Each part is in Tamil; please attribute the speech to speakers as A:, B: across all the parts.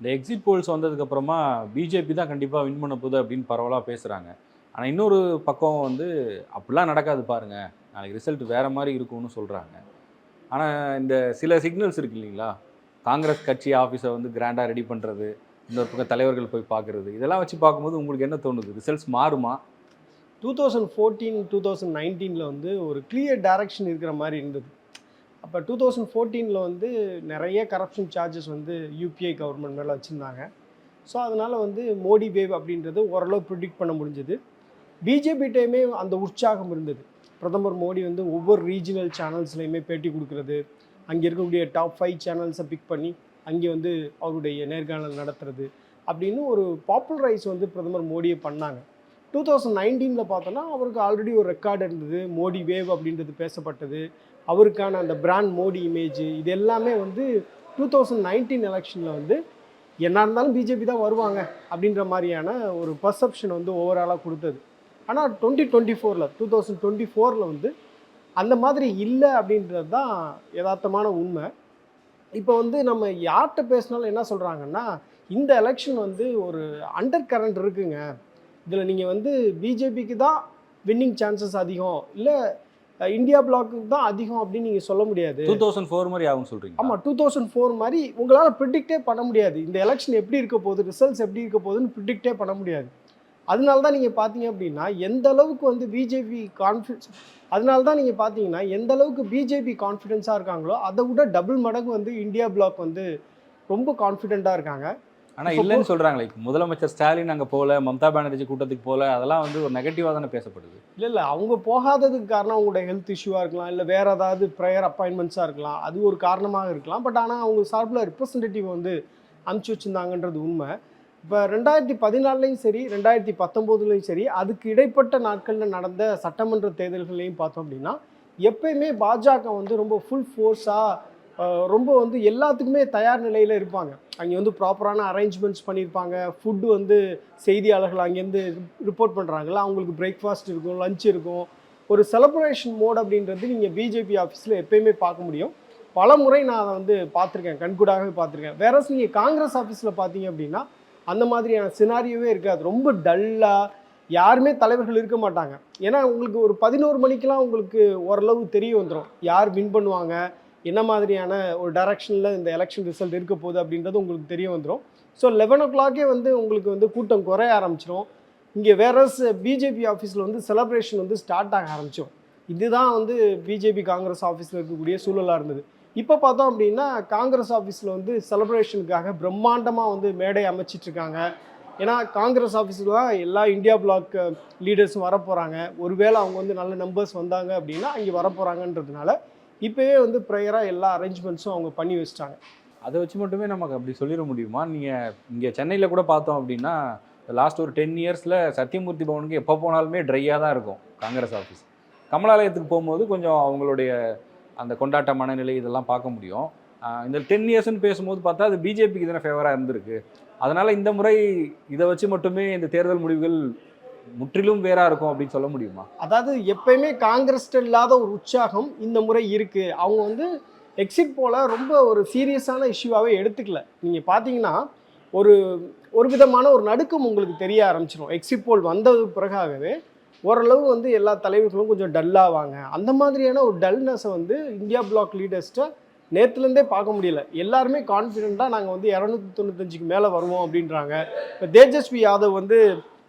A: இந்த எக்ஸிட் போல்ஸ் வந்ததுக்கப்புறமா பிஜேபி தான் கண்டிப்பாக வின் பண்ண போகுது அப்படின்னு பரவலாக பேசுகிறாங்க ஆனால் இன்னொரு பக்கம் வந்து அப்படிலாம் நடக்காது பாருங்கள் நாளைக்கு ரிசல்ட் வேறு மாதிரி இருக்கும்னு சொல்கிறாங்க ஆனால் இந்த சில சிக்னல்ஸ் இருக்கு இல்லைங்களா? காங்கிரஸ் கட்சி ஆஃபீஸை வந்து கிராண்டாக ரெடி பண்ணுறது இன்னொரு பக்கம் தலைவர்கள் போய் பார்க்குறது இதெல்லாம் வச்சு பார்க்கும்போது உங்களுக்கு என்ன தோணுது? ரிசல்ட்ஸ் மாறுமா?
B: Two thousand fourteen two thousand நைன்டீனில் வந்து ஒரு கிளியர் டைரக்ஷன் இருக்கிற மாதிரி இருந்தது. அப்போ டூ தௌசண்ட் ஃபோர்டீனில் வந்து நிறைய கரப்ஷன் சார்ஜஸ் வந்து யூபிஐ கவர்மெண்ட் மேலே வச்சுருந்தாங்க. ஸோ அதனால் வந்து மோடி வேவ் அப்படின்றது ஓரளவு ப்ரிடிக்ட் பண்ண முடிஞ்சது. பிஜேபி டைமே அந்த உற்சாகம் இருந்தது. பிரதமர் மோடி வந்து ஒவ்வொரு ரீஜினல் சேனல்ஸ்லையுமே பேட்டி கொடுக்குறது. அங்கே இருக்கக்கூடிய டாப் ஃபைவ் சேனல்ஸை பிக் பண்ணி அங்கே வந்து அவருடைய நேர்காணல் நடத்துறது அப்படின்னு ஒரு பாப்புலரைஸ் வந்து பிரதமர் மோடியை பண்ணாங்க. டூ தௌசண்ட் நைன்டீனில் பார்த்தோன்னா அவருக்கு ஆல்ரெடி ஒரு ரெக்கார்டு இருந்தது. மோடி வேவ் அப்படின்றது பேசப்பட்டது. அவருக்கான அந்த பிராண்ட் மோடி இமேஜ் இது எல்லாமே வந்து டூ தௌசண்ட் நைன்டீன் எலெக்ஷனில் வந்து என்ன இருந்தாலும் பிஜேபி தான் வருவாங்க அப்படின்ற மாதிரியான ஒரு பர்செப்ஷன் வந்து ஓவராலாக கொடுத்தது. ஆனால் டுவெண்ட்டி டுவெண்ட்டி ஃபோரில் டூ தௌசண்ட் டுவெண்ட்டி ஃபோரில் வந்து அந்த மாதிரி இல்லை அப்படின்றது தான் யதார்த்தமான உண்மை. இப்போ வந்து நம்ம யார்கிட்ட பேசினாலும் என்ன சொல்கிறாங்கன்னா இந்த எலெக்ஷன் வந்து ஒரு அண்டர் கரண்ட் இருக்குங்க. இதில் நீங்கள் வந்து பிஜேபிக்கு தான் வின்னிங் சான்சஸ் அதிகம். இல்லை இந்தியா பிளாக்குக்கு தான் அதிகம் அப்படின்னு நீங்கள் சொல்ல முடியாது.
A: டூ தௌசண்ட் ஃபோர் மாதிரி ஆகும் சொல்கிறீங்க
B: ஆமாம் டூ தௌசண்ட் ஃபோர் மாதிரி உங்களால் ப்ரிடிக்டே பண்ண முடியாது. இந்த எலெக்ஷன் எப்படி இருக்க போகுது ரிசல்ட்ஸ் எப்படி இருக்க போகுதுன்னு ப்ரிடிக்டே பண்ண முடியாது. அதனால தான் நீங்கள் பார்த்தீங்க அப்படின்னா எந்த அளவுக்கு வந்து பிஜேபி கான்ஃபிடன்ஸ் அதனால தான் நீங்கள் பார்த்தீங்கன்னா எந்த அளவுக்கு பிஜேபி கான்ஃபிடென்ஸாக இருக்காங்களோ அதை விட டபுள் மடங்கு வந்து இந்தியா பிளாக் வந்து ரொம்ப கான்ஃபிடென்ட்டாக இருக்காங்க.
A: ஆனால் இல்லைன்னு சொல்கிறாங்களே முதலமைச்சர் ஸ்டாலின் அங்கே போகல மம்தா பானர்ஜி கூட்டத்துக்கு போகல அதெல்லாம் வந்து ஒரு நெகட்டிவாக தானே பேசப்படுது.
B: இல்லை இல்லை அவங்க போகாததுக்கு காரணம் அவங்களோட ஹெல்த் இஷ்யூவாக இருக்கலாம் இல்லை வேறு ஏதாவது ப்ரேயர் அப்பாயின்மெண்ட்ஸாக இருக்கலாம். அது ஒரு காரணமாக இருக்கலாம். பட் ஆனால் அவங்க சார்பில் ரெப்ரசன்டேட்டிவ் வந்து அனுப்பிச்சி வச்சுருந்தாங்கன்றது உண்மை. இப்போ ரெண்டாயிரத்தி பதினாலையும் சரி ரெண்டாயிரத்தி பத்தொம்போதுலையும் சரி அதுக்கு இடைப்பட்ட நாட்களில் நடந்த சட்டமன்ற தேர்தல்களையும் பார்த்தோம் அப்படின்னா எப்பயுமே பாஜக வந்து ரொம்ப ஃபுல் ஃபோர்ஸாக ரொம்ப வந்து எல்லாத்துக்குமே தயார் நிலையில் இருப்பாங்க. அங்கே வந்து ப்ராப்பரான அரேஞ்ச்மெண்ட்ஸ் பண்ணியிருப்பாங்க. ஃபுட்டு வந்து செய்தியாளர்கள் அங்கேருந்து ரிப்போர்ட் பண்ணுறாங்கல்ல அவங்களுக்கு பிரேக்ஃபாஸ்ட் இருக்கும் லஞ்ச் இருக்கும். ஒரு செலப்ரேஷன் மோட் அப்படின்றது நீங்கள் பிஜேபி ஆஃபீஸில் எப்பயுமே பார்க்க முடியும். பல முறை நான் அதை வந்து பார்த்துருக்கேன் கண்கூடாகவே பார்த்துருக்கேன். வேற நீங்கள் காங்கிரஸ் ஆஃபீஸில் பார்த்தீங்க அப்படின்னா அந்த மாதிரியான சினாரியோவே இருக்காது. ரொம்ப டல்லாக யாருமே தலைவர்கள் இருக்க மாட்டாங்க. ஏன்னா உங்களுக்கு ஒரு பதினோரு மணிக்கெலாம் உங்களுக்கு ஓரளவு தெரிய வந்துடும் யார் வின் பண்ணுவாங்க? என்ன மாதிரியான ஒரு டைரக்ஷனில் இந்த எலெக்ஷன் ரிசல்ட் இருக்க போகுது அப்படின்றது உங்களுக்கு தெரிய வந்துடும் ஸோ லெவன் ஓ கிளாக்கே வந்து உங்களுக்கு வந்து கூட்டம் குறைய ஆரம்பிச்சிடும் இங்கே வேற பிஜேபி ஆஃபீஸில் வந்து செலப்ரேஷன் வந்து ஸ்டார்ட் ஆக ஆரம்பிச்சிடும் இதுதான் வந்து பிஜேபி காங்கிரஸ் ஆஃபீஸில் இருக்கக்கூடிய சூழலாக இருந்தது. இப்போ பார்த்தோம் அப்படின்னா காங்கிரஸ் ஆஃபீஸில் வந்து செலப்ரேஷனுக்காக பிரம்மாண்டமாக வந்து மேடை அமைச்சிட்ருக்காங்க. ஏன்னா காங்கிரஸ் ஆஃபீஸில் தான் எல்லா இந்தியா பிளாக் லீடர்ஸும் வரப்போகிறாங்க ஒருவேளை அவங்க வந்து நல்ல நம்பர்ஸ் வந்தாங்க அப்படின்னா அங்கே வரப்போகிறாங்கன்றதுனால இப்போவே வந்து ப்ரேயராக எல்லா அரேஞ்ச்மெண்ட்ஸும் அவங்க பண்ணி வச்சிட்டாங்க.
A: அதை வச்சு மட்டுமே நமக்கு அப்படி சொல்லிட முடியுமா? நீங்கள் இங்கே சென்னையில் கூட பார்த்தோம் அப்படின்னா லாஸ்ட் ஒரு டென் இயர்ஸில் சத்தியமூர்த்தி பவனுக்கு எப்போ போனாலுமே ட்ரையாக தான் இருக்கும் காங்கிரஸ் ஆஃபீஸ் கமலாலயத்துக்கு போகும்போது கொஞ்சம் அவங்களுடைய அந்த கொண்டாட்ட மனநிலை இதெல்லாம் பார்க்க முடியும். இந்த டென் இயர்ஸ்னு பேசும்போது பார்த்தா அது பிஜேபிக்கு தானே ஃபேவராக இருந்திருக்கு. அதனால் இந்த முறை இதை வச்சு மட்டுமே இந்த தேர்தல் முடிவுகள் முற்றிலும் வேறா இருக்கும் அப்படின்னு சொல்ல முடியுமா?
B: அதாவது எப்பயுமே காங்கிரஸ் இல்லாத ஒரு உற்சாகம் இந்த முறை இருக்குது அவங்க வந்து எக்ஸிட் போல ரொம்ப ஒரு சீரியஸான இஷ்யூவாகவே எடுத்துக்கல. நீங்கள் பார்த்தீங்கன்னா ஒரு ஒரு விதமான ஒரு நடுக்கம் உங்களுக்கு தெரிய ஆரம்பிச்சிடும் எக்ஸிட் போல் வந்தது பிறகாகவே ஓரளவு வந்து எல்லா தலைவர்களும் கொஞ்சம் டல்லாவாங்க அந்த மாதிரியான ஒரு டல்னஸை வந்து இந்தியா பிளாக் லீடர்ஸ்ட்டை நேற்றுலேருந்தே பார்க்க முடியல. எல்லாருமே கான்ஃபிடெண்ட்டாக நாங்கள் வந்து இரநூத்தி தொண்ணூத்தஞ்சுக்கு மேலே வருவோம் அப்படின்றாங்க. இப்போ தேஜஸ்வி யாதவ் வந்து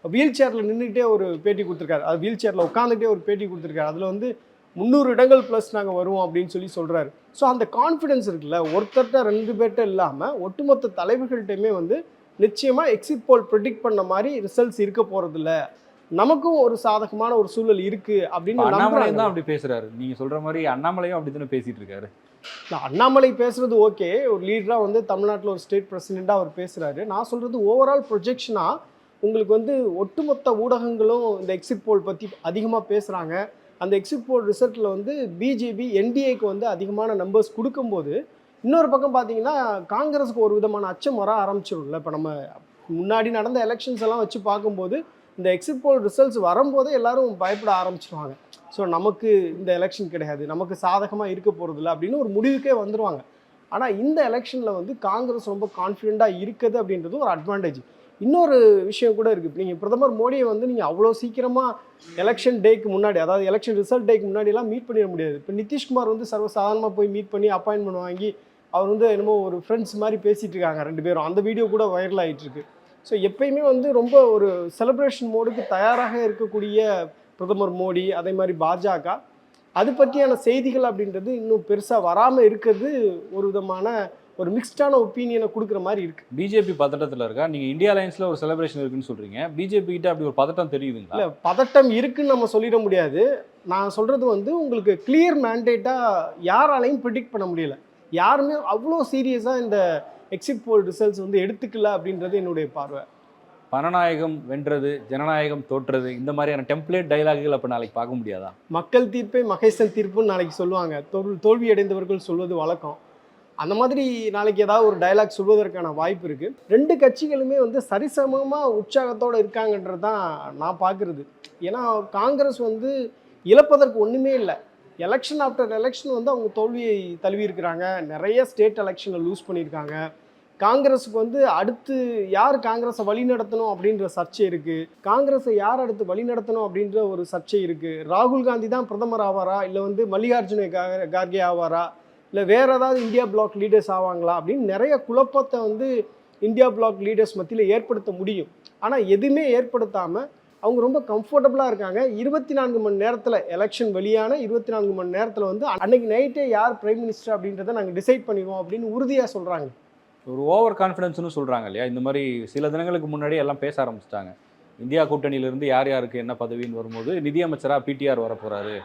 B: வீல் சேரில் நின்றுக்கிட்டே ஒரு பேட்டி கொடுத்துருக்காரு. அது வீல் சேரில் உட்காந்துக்கிட்டே ஒரு பேட்டி கொடுத்துருக்காரு. அதில் வந்து முந்நூறு இடங்கள் ப்ளஸ் நாங்கள் வருவோம் அப்படின்னு சொல்லி சொல்கிறாரு ஸோ அந்த கான்ஃபிடன்ஸ் இருக்குல்ல ஒருத்தர்கிட்ட ரெண்டு பேர்கிட்ட இல்லாமல் ஒட்டுமொத்த தலைவர்கள்ட்டையுமே வந்து நிச்சயமாக எக்ஸிட் போல் ப்ரிடிக்ட் பண்ண மாதிரி ரிசல்ட்ஸ் இருக்க போகிறதில்ல நமக்கும் ஒரு சாதகமான ஒரு சூழல் இருக்குது அப்படின்னு
A: அண்ணாமலையும்
B: நம்புறாங்க.
A: தான் அப்படி பேசுறாரு. நீங்க சொல்ற மாதிரி அண்ணாமலையும் அப்படி தானே பேசிட்டு இருக்காரு?
B: அண்ணாமலை பேசுறது ஓகே ஒரு லீடராக வந்து தமிழ்நாட்டில் ஒரு ஸ்டேட் பிரசிடெண்ட்டாக அவர் பேசுகிறாரு நான் சொல்கிறது ஓவரால் ப்ரொஜெக்ஷனாக உங்களுக்கு வந்து ஒட்டுமொத்த ஊடகங்களும் இந்த எக்ஸிட் போல் பற்றி அதிகமாக பேசுகிறாங்க அந்த எக்ஸிட் போல் ரிசல்ட்டில் வந்து பிஜேபி என்டிஏக்கு வந்து அதிகமான நம்பர்ஸ் கொடுக்கும்போது இன்னொரு பக்கம் பார்த்தீங்கன்னா காங்கிரஸுக்கு ஒரு விதமான அச்சம் வர ஆரம்பிச்சிடும்ல இப்போ நம்ம முன்னாடி நடந்த எலெக்ஷன்ஸ் எல்லாம் வச்சு பார்க்கும்போது இந்த எக்ஸிட் போல் ரிசல்ட்ஸ் வரும்போதே எல்லாரும் பயப்பட ஆரம்பிச்சிருவாங்க. ஸோ நமக்கு இந்த எலெக்ஷன் கிடையாது. நமக்கு சாதகமாக இருக்க போகிறதில்ல அப்படின்னு ஒரு முடிவுக்கே வந்துடுவாங்க ஆனால் இந்த எலெக்ஷனில் வந்து காங்கிரஸ் ரொம்ப கான்ஃபிடெண்ட்டாக இருக்குது அப்படின்றது ஒரு அட்வான்டேஜ் இன்னொரு விஷயம் கூட இருக்குது நீங்கள் பிரதமர் மோடியை வந்து நீங்கள் அவ்வளோ சீக்கிரமாக எலெக்ஷன் டேக்கு முன்னாடி அதாவது எலெக்ஷன் ரிசல்ட் டேக்கு முன்னாடிலாம் மீட் பண்ணிட முடியாது. இப்போ நிதிஷ்குமார் வந்து சர்வசாதாரணமாக போய் மீட் பண்ணி அப்பாயின்மெண்ட் வாங்கி அவர் வந்து என்னமோ ஒரு ஃப்ரெண்ட்ஸ் மாதிரி பேசிகிட்டு இருக்காங்க ரெண்டு பேரும். அந்த வீடியோ கூட வைரல் ஆகிட்டுருக்கு ஸோ எப்பயுமே வந்து ரொம்ப ஒரு செலிப்ரேஷன் மோடுக்கு தயாராக இருக்கக்கூடிய பிரதமர் மோடி அதே மாதிரி பாஜக அது பற்றியான செய்திகள் அப்படின்றது இன்னும் பெருசாக வராமல் இருக்கிறது ஒரு விதமான ஒரு மிக்ஸ்டான ஒப்பீனியனை கொடுக்குற மாதிரி இருக்குது
A: பிஜேபி பதட்டத்தில் இருக்கா? நீங்கள் இந்தியா லைன்ஸில் ஒரு செலிப்ரேஷன் இருக்குன்னு சொல்கிறீங்க பிஜேபி கிட்ட அப்படி ஒரு பதட்டம் தெரியுதுங்களா?
B: இல்லை பதட்டம் இருக்குன்னு நம்ம சொல்லிட முடியாது. நான் சொல்கிறது வந்து உங்களுக்கு கிளியர் மேண்டேட்டாக யாராலையும் ப்ரிடிக்ட் பண்ண முடியல. யாருமே அவ்வளோ சீரியஸாக இந்த எக்ஸிட் போல் ரிசல்ட்ஸ் வந்து எடுத்துக்கல அப்படின்றது என்னுடைய பார்வை.
A: பணநாயகம் வென்றது ஜனநாயகம் தோற்றது இந்த மாதிரியான டெம்ப்ளேட் டைலாகுகள் அப்போ நாளைக்கு பார்க்க முடியாதா?
B: மக்கள் தீர்ப்பே மகேசன் தீர்ப்புன்னு நாளைக்கு சொல்லுவாங்க. தோல் தோல்வி அடைந்தவர்கள் சொல்வது வழக்கம். அந்த மாதிரி நாளைக்கு ஏதாவது ஒரு டைலாக் சொல்வதற்கான வாய்ப்பு இருக்குது ரெண்டு கட்சிகளுமே வந்து சரிசமமாக உற்சாகத்தோடு இருக்காங்கன்றது தான் நான் பார்க்குறது. ஏன்னா காங்கிரஸ் வந்து இழப்பதற்கு ஒன்றுமே இல்லை. எலெக்ஷன் ஆஃப்டர் எலெக்ஷன் வந்து அவங்க தோல்வியை தழுவி இருக்கிறாங்க. நிறைய ஸ்டேட் எலெக்ஷனில் லூஸ் பண்ணியிருக்காங்க. காங்கிரஸுக்கு வந்து அடுத்து யார் காங்கிரஸை வழி நடத்தணும் அப்படின்ற சர்ச்சை இருக்குது காங்கிரஸை யார் அடுத்து வழி நடத்தணும் அப்படின்ற ஒரு சர்ச்சை இருக்குது ராகுல் காந்தி தான் பிரதமர் ஆவாரா? இல்லை வந்து மல்லிகார்ஜுன கார்கே ஆவாரா? இல்லை வேறு ஏதாவது இந்தியா பிளாக் லீடர்ஸ் ஆவாங்களா அப்படின்னு நிறைய குழப்பத்தை வந்து இந்தியா பிளாக் லீடர்ஸ் மத்தியில் ஏற்படுத்த முடியும். ஆனால் எதுவுமே ஏற்படுத்தாமல் அவங்க ரொம்ப கம்ஃபர்டபுளாக இருக்காங்க. இருபத்தி நான்கு மணி நேரத்தில் எலெக்ஷன் வெளியான இருபத்தி நான்கு மணி நேரத்தில் வந்து அன்னைக்கு நைட்டே யார் பிரைம் மினிஸ்டர் அப்படின்றத நாங்கள் டிசைட் பண்ணிடுவோம் அப்படின்னு உறுதியாக சொல்கிறாங்க
A: ஒரு ஓவர் கான்ஃபிடன்ஸ்னு சொல்கிறாங்க இல்லையா? இந்த மாதிரி சில தினங்களுக்கு முன்னாடி எல்லாம் பேச ஆரம்பிச்சிட்டாங்க. இந்தியா கூட்டணியிலிருந்து யார் யாருக்கு என்ன பதவின்னு வரும்போது நிதியமைச்சராக பிடிஆர் வரப்போகிறாரு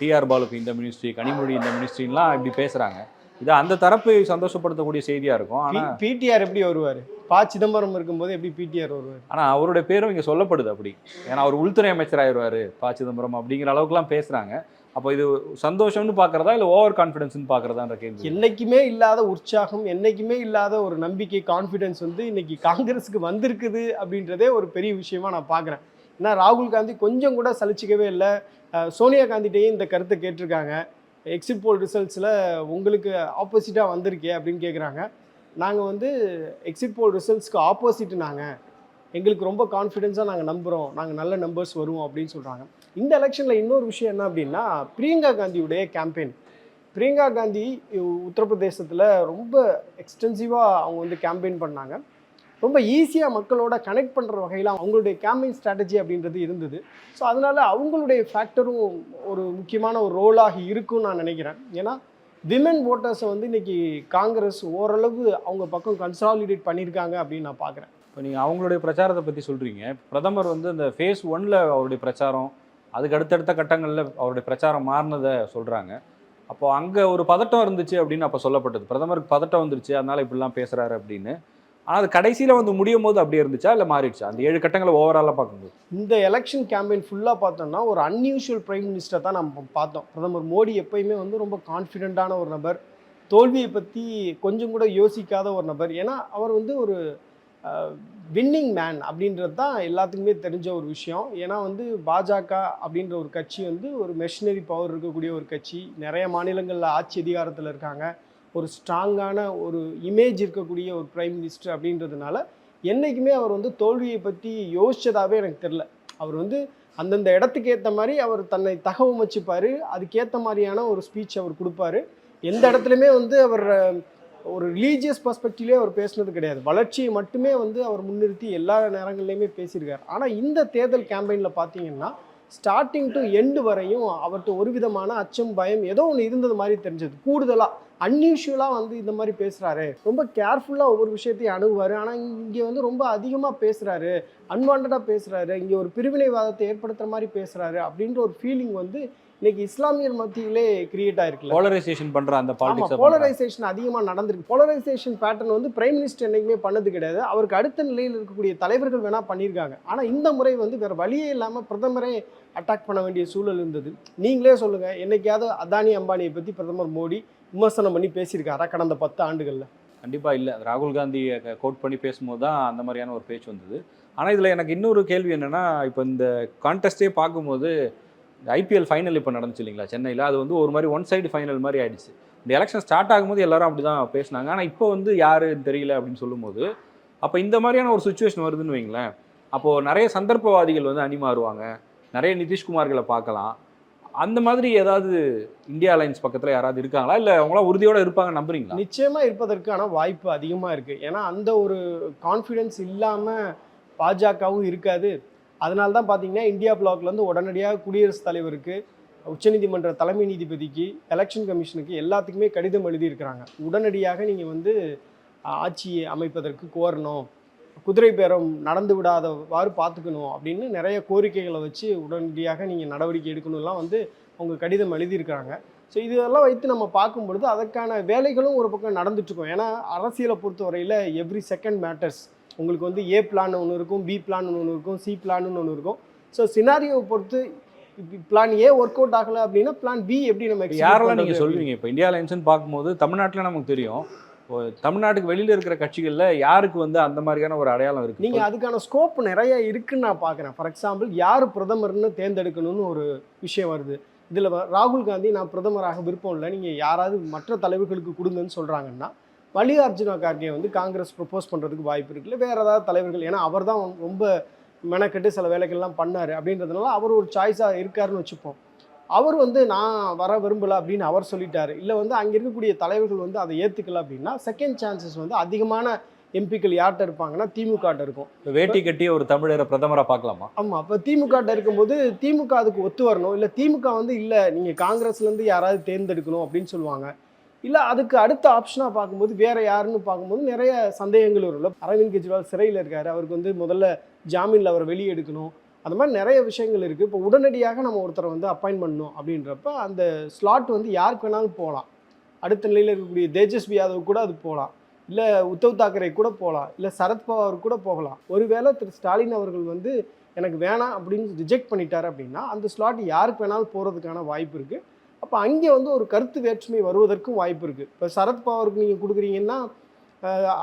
A: டிஆர் பாலுக்கு இந்த மினிஸ்ட்ரி கனிமொழி இந்த மினிஸ்ட்ரின்லாம் இப்படி பேசுகிறாங்க இது அந்த தரப்பை சந்தோஷப்படுத்தக்கூடிய செய்தியாக இருக்கும். ஆனால்
B: பிடிஆர் எப்படி வருவார்? ப சிதம்பரம் இருக்கும்போது எப்படி பிடிஆர் வருவார்?
A: ஆனால் அவருடைய பேரும் இங்கே சொல்லப்படுது அப்படி. ஏன்னா அவர் உள்துறை அமைச்சர் ஆயிடுவார் ப சிதம்பரம் அப்படிங்கிற அளவுக்குலாம் பேசுகிறாங்க அப்போ இது சந்தோஷம்னு பார்க்குறதா இல்லை ஓவர் கான்ஃபிடன்ஸ்னு பார்க்குறதான்ற கேள்வி?
B: என்னைக்குமே இல்லாத உற்சாகம் என்னைக்குமே இல்லாத ஒரு நம்பிக்கை கான்ஃபிடன்ஸ் வந்து இன்னைக்கு காங்கிரஸுக்கு வந்திருக்குது அப்படின்றதே ஒரு பெரிய விஷயமா நான் பார்க்குறேன். ஏன்னா ராகுல் காந்தி கொஞ்சம் கூட சலிச்சிக்கவே இல்லை. சோனியா காந்திகிட்டையும் இந்த கருத்தை கேட்டிருக்காங்க. எக்ஸிட் போல் ரிசல்ட்ஸில் உங்களுக்கு ஆப்போசிட்டாக வந்திருக்கே அப்படின்னு கேட்குறாங்க நாங்கள் வந்து எக்ஸிட் போல் ரிசல்ட்ஸ்க்கு ஆப்போசிட் நாங்கள் எங்களுக்கு ரொம்ப கான்ஃபிடென்ஸாக நாங்கள் நம்புகிறோம் நாங்கள் நல்ல நம்பர்ஸ் வருவோம் அப்படின்னு சொல்கிறாங்க இந்த எலெக்ஷனில் இன்னொரு விஷயம் என்ன அப்படின்னா பிரியங்கா காந்தியுடைய கேம்பெயின் பிரியங்கா காந்தி உத்தரப்பிரதேசத்தில் ரொம்ப எக்ஸ்டென்சிவாக அவங்க வந்து கேம்பெயின் பண்ணாங்க. ரொம்ப ஈஸியாக மக்களோட கனெக்ட் பண்ணுற வகையில் அவங்களுடைய கேம்பெயின் ஸ்ட்ராட்டஜி அப்படின்றது இருந்தது. ஸோ அதனால் அவங்களுடைய ஃபேக்டரும் ஒரு முக்கியமான ஒரு ரோலாக இருக்கும்னு நான் நினைக்கிறேன். ஏன்னா விமன் ஓட்டர்ஸை வந்து இன்றைக்கி காங்கிரஸ் ஓரளவு அவங்க பக்கம் கன்சாலிடேட் பண்ணியிருக்காங்க அப்படின்னு நான் பார்க்குறேன்
A: இப்போ நீங்கள் அவங்களுடைய பிரச்சாரத்தை பற்றி சொல்கிறீங்க பிரதமர் வந்து இந்த ஃபேஸ் ஒன்ல அவருடைய பிரச்சாரம் அதுக்கு அடுத்தடுத்த கட்டங்களில் அவருடைய பிரச்சாரம் மாறினதை சொல்கிறாங்க அப்போது அங்கே ஒரு பதட்டம் இருந்துச்சு அப்படின்னு அப்போ சொல்லப்பட்டது. பிரதமருக்கு பதட்டம் வந்துருச்சு அதனால் இப்படிலாம் பேசுகிறாரு அப்படின்னு. ஆனால் அது கடைசியில் வந்து முடியும் போது அப்படியே இருந்துச்சா? இல்லை மாறிடுச்சா? அந்த ஏழு கட்டங்களை ஓவராலாக பார்க்கும்போது.
B: இந்த எலெக்ஷன் கேம்பெயின் ஃபுல்லாக பார்த்தோம்னா ஒரு அன்யூஷுவல் பிரைம் மினிஸ்டர் தான் நம்ம பார்த்தோம். பிரதமர் மோடி எப்பயுமே வந்து ரொம்ப கான்ஃபிடென்ட்டான ஒரு நபர். தோல்வியை பற்றி கொஞ்சம் கூட யோசிக்காத ஒரு நபர். ஏன்னா அவர் வந்து ஒரு வின்னிங் மேன் அப்படின்றது தான் எல்லாத்துக்குமே தெரிஞ்ச ஒரு விஷயம். ஏன்னா வந்து பாஜக அப்படின்ற ஒரு கட்சி வந்து ஒரு மெஷினரி பவர் இருக்கக்கூடிய ஒரு கட்சி. நிறைய மாநிலங்களில் ஆட்சி அதிகாரத்தில் இருக்காங்க. ஒரு ஸ்ட்ராங்கான ஒரு இமேஜ் இருக்கக்கூடிய ஒரு ப்ரைம் மினிஸ்டர் அப்படின்றதுனால என்றைக்குமே அவர் வந்து தோல்வியை பற்றி யோசிச்சதாவே எனக்கு தெரில அவர் வந்து அந்தந்த இடத்துக்கு ஏற்ற மாதிரி அவர் தன்னை தகவமைச்சுப்பார் அதுக்கேற்ற மாதிரியான ஒரு ஸ்பீச் அவர் கொடுப்பாரு. எந்த இடத்துலையுமே வந்து அவர் ஒரு ரிலீஜியஸ் பர்ஸ்பெக்டிவ்லேயே அவர் பேசுனது கிடையாது. வளர்ச்சியை மட்டுமே வந்து அவர் முன்னிறுத்தி எல்லா நேரங்கள்லையுமே பேசியிருக்கார். ஆனால் இந்த தேர்தல் கேம்பெயினில் பார்த்தீங்கன்னா ஸ்டார்டிங் டு எண்டு வரையும் அவர்கிட்ட ஒரு விதமான அச்சம் பயம் ஏதோ ஒன்று இருந்தது மாதிரி தெரிஞ்சது. கூடுதலாக அன்யூஷுவலாக வந்து இந்த மாதிரி பேசுகிறாரு ரொம்ப கேர்ஃபுல்லாக ஒவ்வொரு விஷயத்தையும் அணுகுவார். ஆனால் இங்கே வந்து ரொம்ப அதிகமாக பேசுகிறாரு அன்வான்டாக பேசுகிறாரு இங்கே ஒரு பிரிவினைவாதத்தை ஏற்படுத்துகிற மாதிரி பேசுகிறாரு அப்படின்ற ஒரு ஃபீலிங் வந்து இன்னைக்கு இஸ்லாமியர் மத்தியிலே கிரியேட் ஆயிருக்குல்ல.
A: போலரைசேஷன் பண்ணுற அந்த பாலிடிக்ஸ்
B: போலரைசேஷன் அதிகமாக நடந்திருக்கு. போலரைசேஷன் பேட்டர்ன் வந்து பிரைம் மினிஸ்டர் என்னைக்குமே பண்ணது கிடையாது. அவருக்கு அடுத்த நிலையில் இருக்கக்கூடிய தலைவர்கள் வேணா பண்ணியிருக்காங்க. ஆனால் இந்த முறை வந்து வேற வழியே இல்லாமல் பிரதமரே அட்டாக் பண்ண வேண்டிய சூழல் இருந்தது. நீங்களே சொல்லுங்க என்னைக்காவது அதானி அம்பானியை பற்றி பிரதமர் மோடி விமர்சனம் பண்ணி பேசியிருக்காரா கடந்த பத்து ஆண்டுகளில்?
A: கண்டிப்பாக இல்லை. ராகுல் காந்தியை கோட் பண்ணி பேசும்போது தான் அந்த மாதிரியான ஒரு பேச்சு வந்தது. ஆனால் இதில் எனக்கு இன்னொரு கேள்வி என்னென்னா இப்போ இந்த கான்டெஸ்ட்டே பார்க்கும்போது ஐபிஎல் ஃபைனல் இப்போ நடந்துச்சு இல்லைங்களா சென்னையில்? அது வந்து ஒரு மாதிரி ஒன் சைடு ஃபைனல் மாதிரி ஆயிடுச்சு. இந்த எலெக்ஷன் ஸ்டார்ட் ஆகும்போது எல்லாரும் அப்படி தான் பேசினாங்க. ஆனால் இப்போ வந்து யாருன்னு தெரியல அப்படின்னு சொல்லும்போது அப்போ இந்த மாதிரியான ஒரு சுச்சுவேஷன் வருதுன்னு வைங்களேன். அப்போது நிறைய சந்தர்ப்பவாதிகள் வந்து அணிமாறுவாங்க. நிறைய நிதிஷ்குமார்களை பார்க்கலாம். அந்த மாதிரி ஏதாவது இந்தியா அலைன்ஸ் பக்கத்தில் யாராவது இருக்காங்களா? இல்லை அவங்களாம் உறுதியோடு இருப்பாங்க நம்புறீங்களா?
B: நிச்சயமாக இருப்பதற்கான வாய்ப்பு அதிகமாக இருக்குது ஏன்னா அந்த ஒரு கான்ஃபிடென்ஸ் இல்லாமல் பாஜகவும் இருக்காது. அதனால தான் பார்த்தீங்கன்னா இந்தியா பிளாக்லேருந்து உடனடியாக குடியரசுத் தலைவருக்கு உச்சநீதிமன்ற தலைமை நீதிபதிக்கு எலெக்ஷன் கமிஷனுக்கு எல்லாத்துக்குமே கடிதம் எழுதியிருக்கிறாங்க. உடனடியாக நீங்கள் வந்து ஆட்சியை அமைப்பதற்கு கோரணும். குதிரை பேரம் நடந்து விடாதவாறு பார்த்துக்கணும் அப்படின்னு நிறைய கோரிக்கைகளை வச்சு உடனடியாக நீங்கள் நடவடிக்கை எடுக்கணும்லாம் வந்து அவங்க கடிதம் எழுதியிருக்கிறாங்க. ஸோ இதெல்லாம் வைத்து நம்ம பார்க்கும் பொழுது அதற்கான வேலைகளும் ஒரு பக்கம் நடந்துட்டுருக்கும் ஏன்னா அரசியலை பொறுத்தவரையில் எவ்ரி செகண்ட் மேட்டர்ஸ் உங்களுக்கு வந்து ஏ பிளான் ஒன்று இருக்கும் பி பிளான் ஒன்று இருக்கும் சி பிளான்னு ஒன்று இருக்கும். ஸோ சினாரியோவை பொறுத்து பிளான் ஏ ஒர்க் அவுட் ஆகலை அப்படின்னா பிளான் பி எப்படி நம்ம
A: யாரெல்லாம் நீங்கள் சொல்லுவீங்க இப்போ இந்தியா அலைன்ஸ்னு பார்க்கும்போது தமிழ்நாட்டில் நமக்கு தெரியும். தமிழ்நாட்டுக்கு வெளியில் இருக்கிற கட்சிகளில் யாருக்கு வந்து அந்த மாதிரியான ஒரு அடையாளம் இருக்கு?
B: நீங்க அதுக்கான ஸ்கோப் நிறைய இருக்குன்னு நான் பார்க்குறேன். ஃபார் எக்ஸாம்பிள் யார் பிரதமர்னு தேர்ந்தெடுக்கணும்னு ஒரு விஷயம் வருது. இதில் ராகுல் காந்தி நான் பிரதமராக விருப்பம் இல்லை. நீங்கள் யாராவது மற்ற தலைவர்களுக்கு கொடுங்கன்னு சொல்கிறாங்கன்னா மல்லிகார்ஜுன கார்கே வந்து காங்கிரஸ் ப்ரொப்போஸ் பண்ணுறதுக்கு வாய்ப்பு இருக்குல்ல. வேறு ஏதாவது தலைவர்கள் ஏன்னா அவர் தான் ரொம்ப மெனக்கெட்டு சில வேலைகள்லாம் பண்ணார். அப்படின்றதுனால அவர் ஒரு சாய்ஸாக இருக்காருன்னு வச்சுப்போம். அவர் வந்து நான் வர விரும்பல அப்படின்னு அவர் சொல்லிட்டாரு. இல்லை வந்து அங்கே இருக்கக்கூடிய தலைவர்கள் வந்து அதை ஏற்றுக்கல அப்படின்னா செகண்ட் சான்சஸ் வந்து அதிகமான எம்பிக்கள் யார்கிட்ட இருப்பாங்கன்னா திமுகட்ட இருக்கும்.
A: வேட்டி கட்டி ஒரு தமிழரை பிரதமராக பார்க்கலாமா?
B: ஆமாம் அப்போ திமுகட்ட இருக்கும்போது திமுக அதுக்கு ஒத்து வரணும். இல்லை திமுக வந்து இல்லை நீங்கள் காங்கிரஸ்லேருந்து யாராவது தேர்ந்தெடுக்கணும் அப்படின்னு சொல்லுவாங்க. இல்லை அதுக்கு அடுத்த ஆப்ஷனாக பார்க்கும்போது வேற யாருன்னு பார்க்கும்போது நிறைய சந்தேகங்கள் வரும்ல அரவிந்த் கெஜ்ரிவால் சிறையில் இருக்கார். அவருக்கு வந்து முதல்ல ஜாமீனில் அவரை வெளியே எடுக்கணும். அந்த மாதிரி நிறைய விஷயங்கள் இருக்குது இப்போ உடனடியாக நம்ம ஒருத்தரை வந்து அப்பாயின் பண்ணணும் அப்படின்றப்ப அந்த ஸ்லாட் வந்து யாருக்கு வேணாலும் போகலாம் அடுத்த நிலையில் இருக்கக்கூடிய தேஜஸ்வி யாதவ் கூட அது போகலாம் இல்லை உத்தவ் தாக்கரே கூட போகலாம் இல்லை சரத்பவார் கூட போகலாம். ஒருவேளை திரு ஸ்டாலின் அவர்கள் வந்து எனக்கு வேணாம் அப்படின்னு ரிஜெக்ட் பண்ணிட்டார் அப்படின்னா அந்த ஸ்லாட் யாருக்கு வேணாலும் போகிறதுக்கான வாய்ப்பு இருக்குது அப்போ அங்கே வந்து ஒரு கருத்து வேற்றுமை வருவதற்கும் வாய்ப்பு இருக்குது இப்போ சரத்பவாருக்கு நீங்கள் கொடுக்குறீங்கன்னா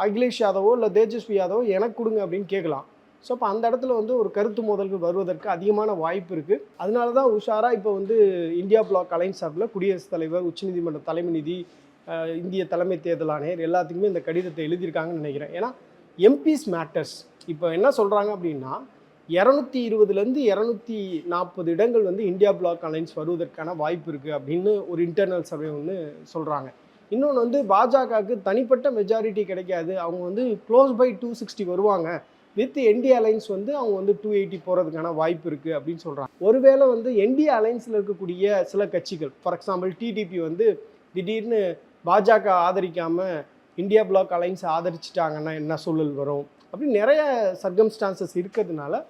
B: அகிலேஷ் யாதவோ இல்லை தேஜஸ்வி யாதவோ எனக்கு கொடுங்க அப்படின்னு கேட்கலாம். ஸோ அப்போ அந்த இடத்துல வந்து ஒரு கருத்து மோதல்கள் வருவதற்கு அதிகமான வாய்ப்பு இருக்குது அதனால தான் உஷாராக இப்போ வந்து இந்தியா பிளாக் அலைன்ஸ் சார்பில் குடியரசுத் தலைவர் உச்சநீதிமன்ற தலைமை நீதி இந்திய தலைமை தேர்தல் ஆணையர் எல்லாத்துக்குமே இந்த கடிதத்தை எழுதியிருக்காங்கன்னு நினைக்கிறேன். ஏன்னா எம்பிஸ் மேட்டர்ஸ் இப்போ என்ன சொல்கிறாங்க அப்படின்னா இரநூத்தி இருபதுலேருந்து இரநூத்தி நாற்பது இடங்கள் வந்து இந்தியா பிளாக் அலைன்ஸ் வருவதற்கான வாய்ப்பு இருக்குது அப்படின்னு ஒரு இன்டர்னல் சர்வே ஒன்று சொல்கிறாங்க இன்னொன்று வந்து பாஜகவுக்கு தனிப்பட்ட மெஜாரிட்டி கிடைக்காது. அவங்க வந்து க்ளோஸ் பை டூ சிக்ஸ்டி வருவாங்க. வித் என்டிஏ அலைன்ஸ் வந்து அவங்க வந்து டூ எயிட்டி போகிறதுக்கான வாய்ப்பு இருக்குது அப்படின்னு சொல்கிறாங்க ஒருவேளை வந்து என்டிஏ அலைன்ஸில் இருக்கக்கூடிய சில கட்சிகள் ஃபார் எக்ஸாம்பிள் டிடிபி வந்து திடீர்னு பாஜக ஆதரிக்காமல் இந்தியா பிளாக் அலைன்ஸ் ஆதரிச்சிட்டாங்கன்னா என்ன சூழல் வரும்? அப்படின்னு நிறைய சர்க்கம்ஸ்டான்சஸ் இருக்கிறதுனால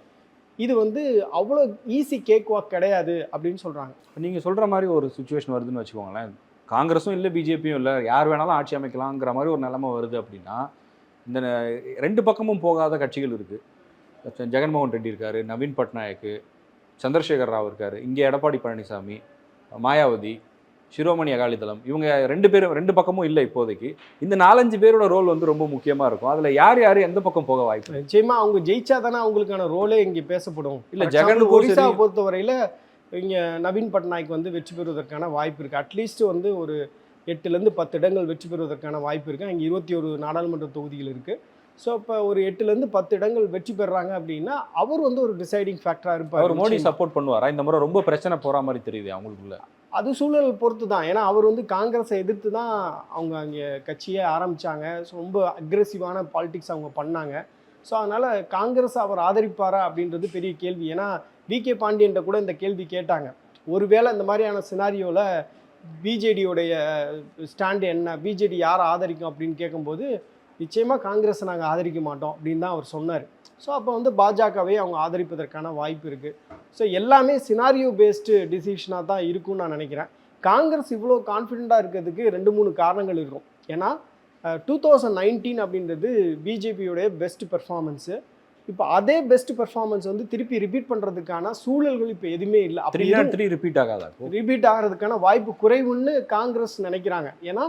B: இது வந்து அவ்வளோ ஈஸி கேக் வாக் கிடையாது அப்படின்னு சொல்கிறாங்க
A: நீங்கள் சொல்கிற மாதிரி ஒரு சுச்சுவேஷன் வருதுன்னு வச்சுக்கோங்களேன். காங்கிரஸும் இல்லை பிஜேபியும் இல்லை யார் வேணாலும் ஆட்சி அமைக்கலாங்கிற மாதிரி ஒரு நிலைமை வருது அப்படின்னா இந்த ந- ரெண்டு பக்கமும் போகாத கட்சிகள் இருக்குது ஜெகன்மோகன் ரெட்டி இருக்கார் நவீன் பட்நாயக் சந்திரசேகர் ராவ் இருக்கார் இங்கே எடப்பாடி பழனிசாமி மாயாவதி சிரோமணி அகாலிதளம். இவங்க ரெண்டு பேரும் ரெண்டு பக்கமும் இல்லை இப்போதைக்கு. இந்த நாலஞ்சு பேரோட ரோல் வந்து ரொம்ப முக்கியமாக இருக்கும். அதில் யார் யார் எந்த பக்கம் போக வாய்ப்பு?
B: நிச்சயமா அவங்க ஜெயிச்சா தானே அவங்களுக்கான ரோலே இங்கே பேசப்படும்.
A: இல்ல, ஜெகனுக்கும்
B: ஒரிசாவை பொறுத்தவரையில் இங்கே நவீன் பட்நாயக் வந்து வெற்றி பெறுவதற்கான வாய்ப்பு இருக்குது அட்லீஸ்ட் வந்து ஒரு எட்டுலேருந்து பத்து இடங்கள் வெற்றி பெறுவதற்கான வாய்ப்பு இருக்குது அங்கே இருபத்தி ஒரு நாடாளுமன்ற தொகுதிகள் இருக்குது ஸோ இப்போ ஒரு எட்டுலேருந்து பத்து இடங்கள் வெற்றி பெறுறாங்க அப்படின்னா அவர் வந்து ஒரு டிசைடிங் ஃபேக்டராக இருப்பார்.
A: அவர் மோடி. சப்போர்ட் பண்ணுவாரா? இந்த முறை ரொம்ப பிரச்சனை போகிற மாதிரி தெரியுது அவங்களுக்குள்ள.
B: அது சூழல் பொறுத்து தான் ஏன்னா அவர் வந்து காங்கிரஸை எதிர்த்து தான் அவங்க அங்கே கட்சியை ஆரம்பித்தாங்க ஸோ ரொம்ப அக்ரெசிவான பாலிடிக்ஸ் அவங்க பண்ணாங்க. ஸோ அதனால் காங்கிரஸ் அவர் ஆதரிப்பாரா அப்படின்றது பெரிய கேள்வி. ஏன்னா வி. கே. பாண்டியன்ட்ட கூட இந்த கேள்வி கேட்டாங்க. ஒருவேளை இந்த மாதிரியான சினாரியோவில் பிஜேடியோடைய ஸ்டாண்டு என்ன? பிஜேடி யாரை ஆதரிக்கும் அப்படின்னு கேட்கும்போது நிச்சயமாக காங்கிரஸை நாங்கள் ஆதரிக்க மாட்டோம் அப்படின்னு தான் அவர் சொன்னார். ஸோ அப்போ வந்து பாஜகவை அவங்க ஆதரிப்பதற்கான வாய்ப்பு இருக்குது ஸோ எல்லாமே சினாரியோ பேஸ்டு டிசிஷனாக தான் இருக்கும்னு நான் நினைக்கிறேன். காங்கிரஸ் இவ்வளோ கான்ஃபிடெண்ட்டாக இருக்கிறதுக்கு ரெண்டு மூணு காரணங்கள் இருக்கும். ஏன்னா டூ தௌசண்ட் நைன்டீன் அப்படின்றது பிஜேபியோடைய பெஸ்ட் பெர்ஃபார்மன்ஸு இப்போ அதே பெஸ்ட் பெர்ஃபார்மன்ஸ் வந்து திருப்பி ரிப்பீட் பண்ணுறதுக்கான சூழல்கள் இப்போ எதுவுமே இல்லை. அப்படி
A: த்ரீ ரிப்பீட் ஆகாதா?
B: ரிப்பீட் ஆகிறதுக்கான வாய்ப்பு குறைவுன்னு காங்கிரஸ் நினைக்கிறாங்க. ஏன்னா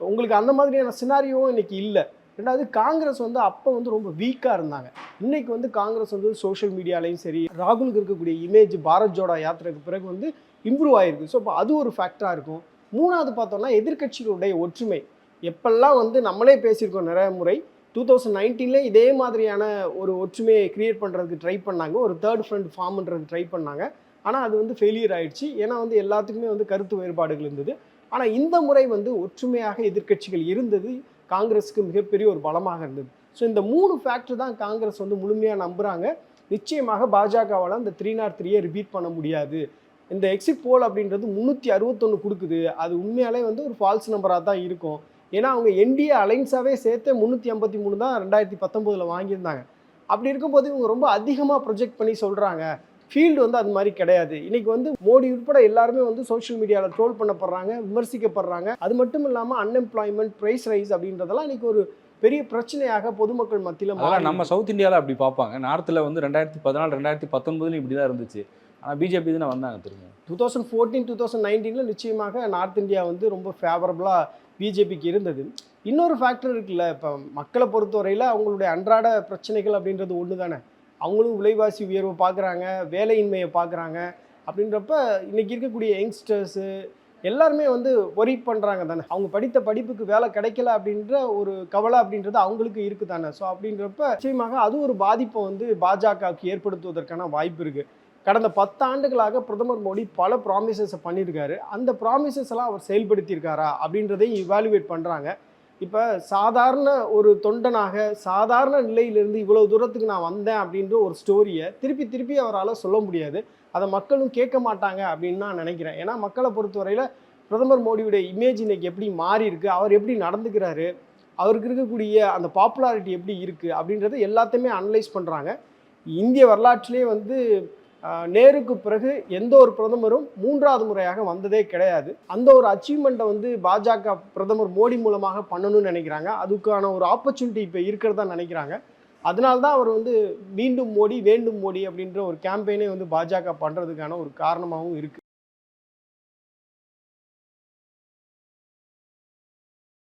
B: உங்களுக்கு அந்த மாதிரியான சினாரியோவும் இன்னைக்கு இல்லை. ரெண்டாவது காங்கிரஸ் வந்து அப்போ வந்து ரொம்ப வீக்காக இருந்தாங்க. இன்னைக்கு வந்து காங்கிரஸ் வந்து சோஷியல் மீடியாலையும் சரி ராகுலுக்கு இருக்கக்கூடிய இமேஜ் பாரத் ஜோடா யாத்திரைக்கு பிறகு வந்து இம்ப்ரூவ் ஆகிருக்கு ஸோ இப்போ அது ஒரு ஃபேக்டராக இருக்கும். மூணாவது பார்த்தோம்னா எதிர்க்கட்சிகளுடைய ஒற்றுமை. எப்பெல்லாம் வந்து நம்மளே பேசியிருக்கோம் நிறைய முறை டூ தௌசண்ட் நைன்டீனில் இதே மாதிரியான ஒரு ஒற்றுமையை கிரியேட் பண்ணுறதுக்கு ட்ரை பண்ணாங்க. ஒரு தேர்ட் ஃப்ரண்ட் ஃபார்ம் பண்ணுறதுக்கு ட்ரை பண்ணாங்க. ஆனால் அது வந்து ஃபெயிலியர் ஆயிடுச்சு. ஏன்னா வந்து எல்லாத்துக்குமே வந்து கருத்து வேறுபாடுகள் இருந்தது. ஆனால் இந்த முறை வந்து ஒற்றுமையாக எதிர்க்கட்சிகள் இருந்தது. காங்கிரஸுக்கு மிகப்பெரிய ஒரு பலமாக இருந்தது. ஸோ இந்த மூணு ஃபேக்டர் தான் காங்கிரஸ் வந்து முழுமையாக நம்புகிறாங்க நிச்சயமாக பாஜகவால் அந்த த்ரீ நாட் த்ரீயை ரிப்பீட் பண்ண முடியாது. இந்த எக்ஸிட் போல் அப்படின்றது முந்நூற்றி அறுபத்தொன்று கொடுக்குது. அது உண்மையாலே வந்து ஒரு ஃபால்ஸ் நம்பராக தான் இருக்கும். ஏன்னா அவங்க என்டிஏ அலைன்ஸாகவே சேர்த்து முந்நூற்றி ஐம்பத்தி மூணு தான் ரெண்டாயிரத்தி பத்தொம்போதில் வாங்கியிருந்தாங்க. அப்படி இருக்கும்போது இவங்க ரொம்ப அதிகமாக ப்ரொஜெக்ட் பண்ணி சொல்கிறாங்க ஃபீல்டு வந்து அது மாதிரி கிடையாது. இன்னைக்கு வந்து மோடி உட்பட எல்லாருமே வந்து சோஷியல் மீடியாவில் ட்ரோல் பண்ணப்படுறாங்க விமர்சிக்கப்படுறாங்க. அது மட்டும் இல்லாமல் அன்எம்ப்ளாய்மெண்ட் ப்ரைஸ் ரைஸ் அப்படின்றதெல்லாம் இன்னைக்கு ஒரு பெரிய பிரச்சனையாக பொதுமக்கள் மத்தியில்
A: நம்ம சவுத் இந்தியாவில் அப்படி பார்ப்பாங்க. நார்த்தில் வந்து ரெண்டாயிரத்தி பதினாலு ரெண்டாயிரத்தி பத்தொன்பதுல இப்படி தான் இருந்துச்சு ஆனால் பிஜேபி தானே வந்தாங்க திரும்ப
B: two thousand fourteen two thousand நைன்டீனில் நிச்சயமாக நார்த் இந்தியா வந்து ரொம்ப ஃபேவரபுளாக பிஜேபிக்கு இருந்தது. இன்னொரு ஃபேக்டர் இருக்குல்ல இப்போ மக்களை பொறுத்தவரையில் அவங்களுடைய அன்றாட பிரச்சனைகள் அப்படின்றது ஒன்று தானே அவங்களும் விலைவாசி உயர்வை பார்க்குறாங்க வேலையின்மையை பார்க்குறாங்க அப்படின்றப்ப இன்றைக்கி இருக்கக்கூடிய யங்ஸ்டர்ஸு எல்லாருமே வந்து ஒரி பண்ணுறாங்க தானே. அவங்க படித்த படிப்புக்கு வேலை கிடைக்கல அப்படின்ற ஒரு கவலை அப்படின்றது அவங்களுக்கு இருக்குது தானே. ஸோ அப்படின்றப்ப நிச்சயமாக அது ஒரு பாதிப்பை வந்து பாஜகவுக்கு ஏற்படுத்துவதற்கான வாய்ப்பு இருக்குது கடந்த பத்தாண்டுகளாக பிரதமர் மோடி பல ப்ராமிசஸை பண்ணியிருக்காரு. அந்த ப்ராமிசஸ் எல்லாம் அவர் செயல்படுத்தியிருக்காரா அப்படின்றதையும் இவாலுவேட் பண்ணுறாங்க இப்போ சாதாரண ஒரு தொண்டனாக சாதாரண நிலையிலிருந்து இவ்வளோ தூரத்துக்கு நான் வந்தேன் அப்படின்ற ஒரு ஸ்டோரியை திருப்பி திருப்பி அவரால் சொல்ல முடியாது. அதை மக்களும் கேட்க மாட்டாங்க அப்படின்னு நான் நினைக்கிறேன். ஏன்னா மக்களை பொறுத்தவரையில் பிரதமர் மோடியுடைய இமேஜ் இன்னைக்கு எப்படி மாறி இருக்கு அவர் எப்படி நடந்துக்கிறாரு அவருக்கு இருக்கக்கூடிய அந்த பாப்புலாரிட்டி எப்படி இருக்குது அப்படின்றத எல்லாத்தையுமே அனலைஸ் பண்ணுறாங்க இந்திய வரலாற்றிலே வந்து நேருக்கு பிறகு எந்த ஒரு பிரதமரும் மூன்றாவது முறையாக வந்ததே கிடையாது. அந்த ஒரு அச்சீவ்மெண்ட்டை வந்து பாஜக பிரதமர் மோடி மூலமாக பண்ணணும்னு நினைக்கிறாங்க. அதுக்கான ஒரு ஆப்பர்ச்சுனிட்டி இப்போ இருக்கிறதா நினைக்கிறாங்க. அதனால தான் அவர் வந்து மீண்டும் மோடி வேண்டும் மோடி அப்படின்ற ஒரு கேம்பெயினே வந்து பாஜக பண்ணுறதுக்கான ஒரு காரணமாகவும் இருக்குது